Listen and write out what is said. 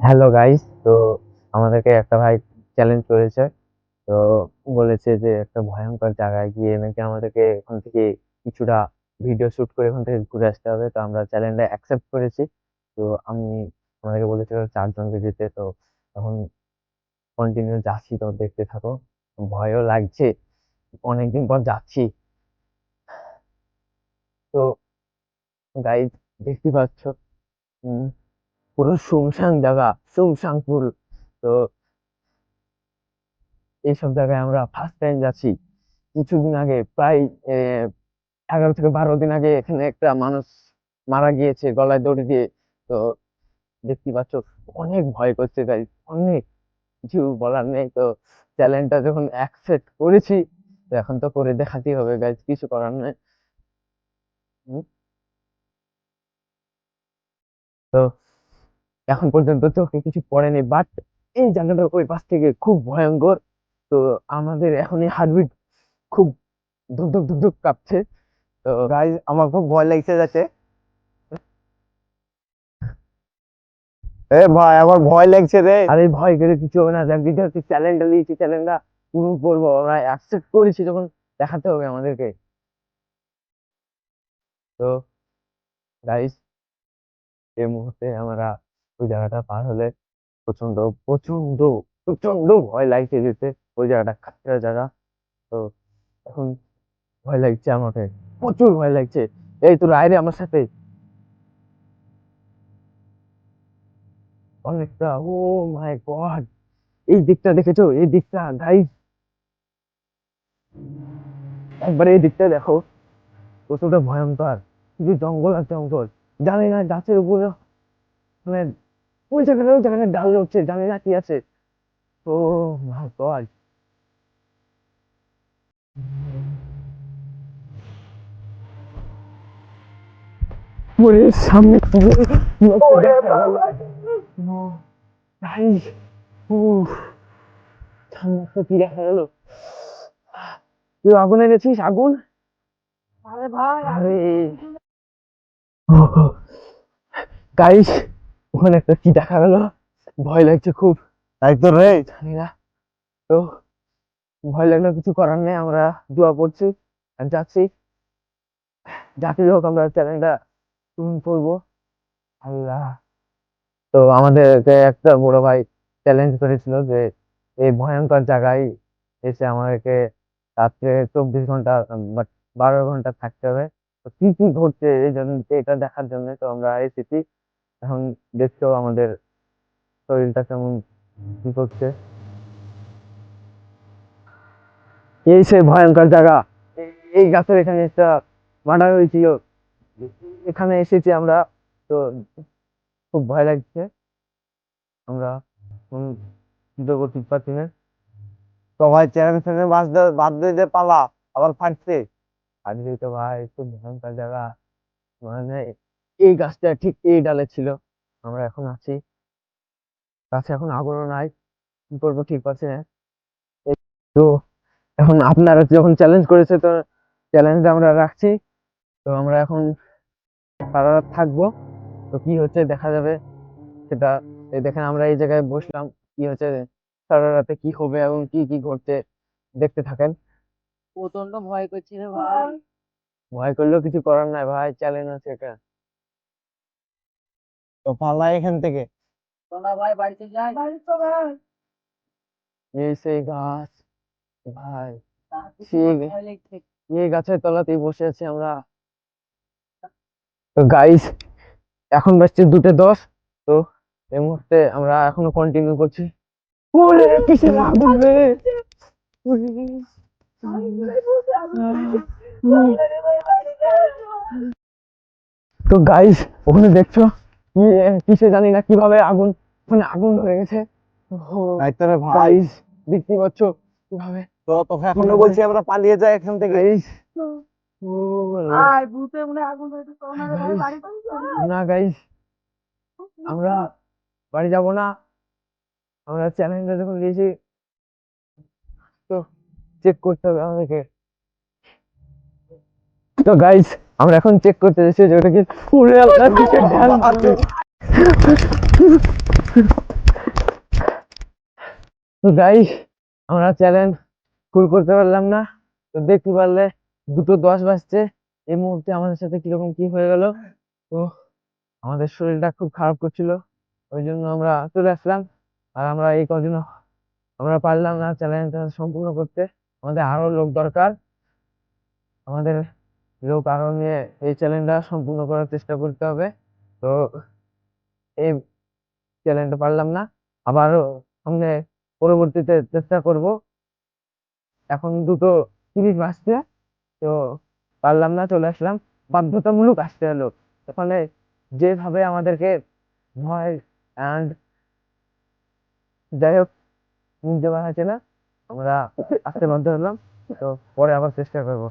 Hello guys তো আমাদেরকে একটা ভাই চ্যালেঞ্জ করেছে। তো বলেছে যে, একটা ভয়ঙ্কর জায়গায় গিয়ে নাকি আমাদেরকে এখান থেকে কিছুটা ভিডিও শুট করে এখান থেকে ঘুরে আসতে হবে। তো আমরা চ্যালেঞ্জটা অ্যাকসেপ্ট করেছি। তো আমি, আমাদেরকে বলেছিল চারজনকে যেতে। তো এখন কন্টিনিউ যাচ্ছি তো দেখতে থাকো। ভয়ও লাগছে। অনেকদিন পর যাচ্ছি। তো গাইজ দেখতে পাচ্ছ? পুরো শুনশান জায়গা শুনশান পুর তো এইসব জায়গায় আমরা ফার্স্ট টাইম যাচ্ছি কিছুদিন আগে প্রায় এগারো থেকে বারো দিন আগে এখানে একটা মানুষ মারা গিয়েছে গলায় দড়ি দিয়ে। তো দেখতে পাচ্ছ, অনেক ভয় করছে গাইজ অনেক কিছু বলার নেই। তো চ্যালেঞ্জটা যখন অ্যাকসেপ্ট করেছি, তো এখন তো করে দেখাতেই হবে গাইজ কিছু করার নেই। তো এখন পর্যন্ত চোখে কিছু পড়েনি বাট এই জায়গাটা ওই পাশ থেকে খুব ভয়ঙ্কর। তো আমাদের এখন এই হার্টবিট খুব ধুক ধুক ধুক ধুক কাঁপছে। তো গাইজ আমার খুব ভয় লাগছে যাচ্ছে এ ভাই, আমার ভয় লাগছে রে। আর ভয় করে কিছু হবে না, দেখ, দিতে চ্যালেঞ্জটা দিয়েছি চ্যালেঞ্জটা পূরণ করব। আমরা অ্যাকসেপ্ট করেছি যখন, দেখাতে হবে আমাদেরকে। তো গাইস এই মুহূর্তে আমরা ওই জায়গাটা পার হলে প্রচণ্ড প্রচণ্ড প্রচণ্ড ভয় লাগছে যেতে ওই জায়গাটা খাতরা জায়গা তো এখন ভয় লাগছে আমাকে, প্রচুর ভয় লাগছে। এই তোর আয় রে আমার সাথে। অনেকটা, ও মাই গড। এই দিকটা দেখেছ? এই দিকটা গাইস একবার এই দিকটা দেখো। কতটা ভয়ঙ্কর। কিছু জঙ্গল আর জঙ্গল। জানি না গাছের উপরে মানে ওই জায়গাটা ওই জায়গাটা ডাল উঠছে জানি না কি আছে। Oh my God. ওরে সামনে গাইস উফ ঠান্ডা তো কি দেখা গেল? তুই আগুন এনেছিস? আগুন? আরে ভাই আরে। গাইস ওখানে একটা কি দেখা গেল ভয় লাগছে খুব। তো রে। জানি না। তো ভয় লাগলে কিছু করার নেই আমরা দোয়া পড়ছি আর যাচ্ছি। যাকে হোক আমরা চ্যানেলটা পূরণ করব। আল্লাহ। তো আমাদেরকে একটা বড় ভাই চ্যালেঞ্জ করেছিল যে এই ভয়ঙ্কর জায়গায় এসে আমাদেরকে রাত্রে চব্বিশ ঘণ্টা বারো ঘণ্টা থাকতে হবে। তো কি কি ঘটছে এই জন্য এটা দেখার জন্য তো আমরা এসেছি। এখন দেখছ আমাদের শরীরটা কেমন কি করছে। এই সেই ভয়ঙ্কর জায়গা। এই গাছের এখানে একটা মার্ডার হয়েছিল। এখানে এসেছি আমরা তো খুব ভয় লাগছে। আমরা করতে পারছি না। তো ভাই চ্যানেল ফ্যানেল বাদ দিয়ে পালা আবার ফাটছে। আজকে তো ভাই খুব ভয়ঙ্কর জায়গা। মানে এই গাছটা ঠিক এই ডালে ছিল। আমরা এখন আছি। গাছে এখন আগুনও নাই। কি করব ঠিক পাচ্ছি না। তো এখন আপনারা যখন চ্যালেঞ্জ করেছে তো চ্যালেঞ্জটা আমরা রাখছি। তো আমরা এখন সারা রাত থাকব। তো কি হচ্ছে দেখা যাবে। সেটা এই দেখেন আমরা এই জায়গায় বসলাম। কি হচ্ছে? সারা রাতে কি হবে এবং কি কি ঘটছে দেখতে থাকেন। প্রচণ্ড ভয় করছি রে ভাই। ভয় করলেও কিছু করার নাই ভাই। চ্যালেঞ্জ আছে এটা তো পালা এখান থেকে। ভাই বাড়িতে যাই। বাড়িতে ভাই এই সেই গাছ ভাই। ঠিক। এই গাছের তলাতেই বসে আছি আমরা। তো গাইস এখন বাজছে দুটো দশ। তো এই মুহূর্তে আমরা এখনও কন্টিনিউ করছি। ওরে কিসের আগুন রে তো গাইস ওখানে দেখছ? কি কিসে জানি না কীভাবে আগুন মানে আগুন ধরে গেছে। গাইস দেখতে পাচ্ছ কীভাবে। তো তোকে এখনও বলছি আমরা পালিয়ে যাই এখান থেকে। গাইস হয়। না গাইস আমরা বাড়ি যাব না। আমরা চ্যালেঞ্জটা যখন দিয়েছি তো চেক করতে হবে আমাদেরকে। তো গাইস আমরা এখন চেক করতে যাচ্ছি যে ওটা কি পুরো কিসের ঢাল তো গাইস আমরা চ্যালেঞ্জ ফুল করতে পারলাম না। তো দেখতে পারলে দুটো দশ বাজছে। এই মুহূর্তে আমাদের সাথে কীরকম কি হয়ে গেল? তো আমাদের শরীরটা খুব খারাপ করছিল। ওই জন্য আমরা চলে আসলাম। আর আমরা এই কদিন আমরা পারলাম না চ্যালেঞ্জটা সম্পূর্ণ করতে। আমাদের আরও লোক দরকার। আমাদের লোক আরও নিয়ে এই চ্যালেঞ্জটা সম্পূর্ণ করার চেষ্টা করতে হবে। তো এই চ্যালেঞ্জটা পারলাম না। আবারও সামনে পরবর্তীতে চেষ্টা করব। এখন দুটো তিরিশ বাজছে তো পারলাম না, চলে আসলাম। বাধ্যতামূলক আসতে হলো। ওখানে যেভাবে আমাদেরকে ভয় অ্যান্ড যাই হোক দেওয়া হয়েছে না। আমরা আসতে বাধ্য হলাম, তো পরে আবার চেষ্টা করব।